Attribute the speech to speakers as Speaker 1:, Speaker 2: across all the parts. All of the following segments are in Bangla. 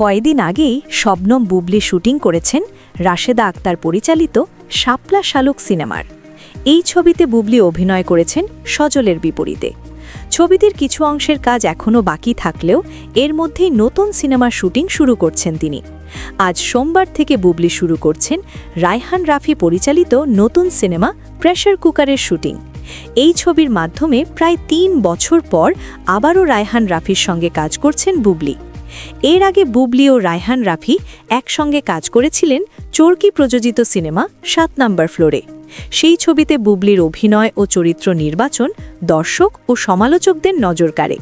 Speaker 1: কয়দিন আগেই শবনম বুবলি শুটিং করেছেন রাশেদা আক্তার পরিচালিত শাপলা শালুক সিনেমার। এই ছবিতে বুবলি অভিনয় করেছেন সজলের বিপরীতে। ছবিটির কিছু অংশের কাজ এখনও বাকি থাকলেও এর মধ্যেই নতুন সিনেমার শুটিং শুরু করছেন তিনি। আজ সোমবার থেকে বুবলি শুরু করছেন রায়হান রাফি পরিচালিত নতুন সিনেমা প্রেশার কুকারের শুটিং। এই ছবির মাধ্যমে প্রায় তিন বছর পর আবারও রায়হান রাফির সঙ্গে কাজ করছেন বুবলি। এর আগে বুবলি ও রায়হান রাফি একসঙ্গে কাজ করেছিলেন চরকি প্রযোজিত সিনেমা সাত নাম্বার ফ্লোরে। সেই ছবিতে বুবলির অভিনয় ও চরিত্র নির্বাচন দর্শক ও সমালোচকদের নজর কাড়ে।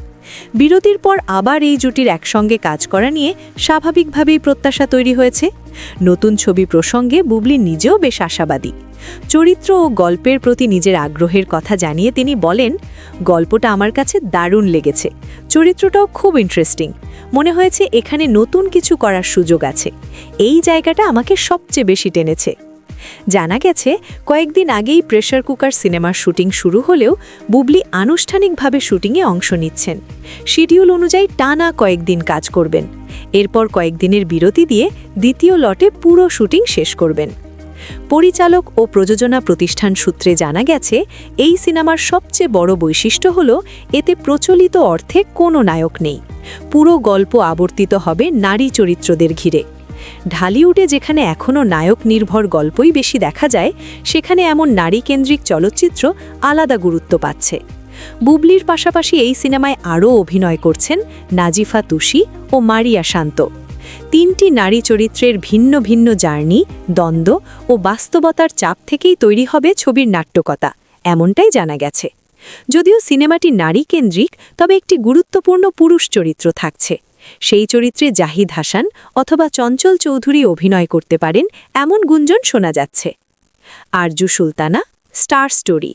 Speaker 1: বিরতির পর আবার এই জুটির একসঙ্গে কাজ করা নিয়ে স্বাভাবিকভাবেই প্রত্যাশা তৈরি হয়েছে। নতুন ছবি প্রসঙ্গে বুবলি নিজেও বেশ আশাবাদী। চরিত্র ও গল্পের প্রতি নিজের আগ্রহের কথা জানিয়ে তিনি বলেন, গল্পটা আমার কাছে দারুণ লেগেছে। চরিত্রটাও খুব ইন্টারেস্টিং মনে হয়েছে এখানে নতুন কিছু করার সুযোগ আছে। এই জায়গাটা আমাকে সবচেয়ে বেশি টেনেছে। জানা গেছে, কয়েকদিন আগেই প্রেশার কুকার সিনেমার শুটিং শুরু হলেও বুবলি আনুষ্ঠানিকভাবে শুটিংয়ে অংশ নিচ্ছেন। শিডিউল অনুযায়ী টানা কয়েকদিন কাজ করবেন। এরপর কয়েকদিনের বিরতি দিয়ে দ্বিতীয় লটে পুরো শুটিং শেষ করবেন। পরিচালক ও প্রযোজনা প্রতিষ্ঠান সূত্রে জানা গেছে, এই সিনেমার সবচেয়ে বড় বৈশিষ্ট্য হল, এতে প্রচলিত অর্থে কোনো নায়ক নেই। পুরো গল্প আবর্তিত হবে নারী চরিত্রদের ঘিরে। ঢালিউডে যেখানে এখনও নায়ক নির্ভর গল্পই বেশি দেখা যায়, সেখানে এমন নারীকেন্দ্রিক চলচ্চিত্র আলাদা গুরুত্ব পাচ্ছে। বুবলির পাশাপাশি এই সিনেমায় আরও অভিনয় করছেন নাজিফা তুষি ও মারিয়া শান্ত। তিনটি নারী চরিত্রের ভিন্ন ভিন্ন জার্নি, দ্বন্দ্ব ও বাস্তবতার চাপ থেকেই তৈরি হবে ছবির নাট্যকতা, এমনটাই জানা গেছে। যদিও সিনেমাটি নারী কেন্দ্রিক তবে একটি গুরুত্বপূর্ণ পুরুষ চরিত্র থাকছে। সেই চরিত্রে জাহিদ হাসান অথবা চঞ্চল চৌধুরী অভিনয় করতে পারেন, এমন গুঞ্জন শোনা যাচ্ছে। Arju Sultana, star story.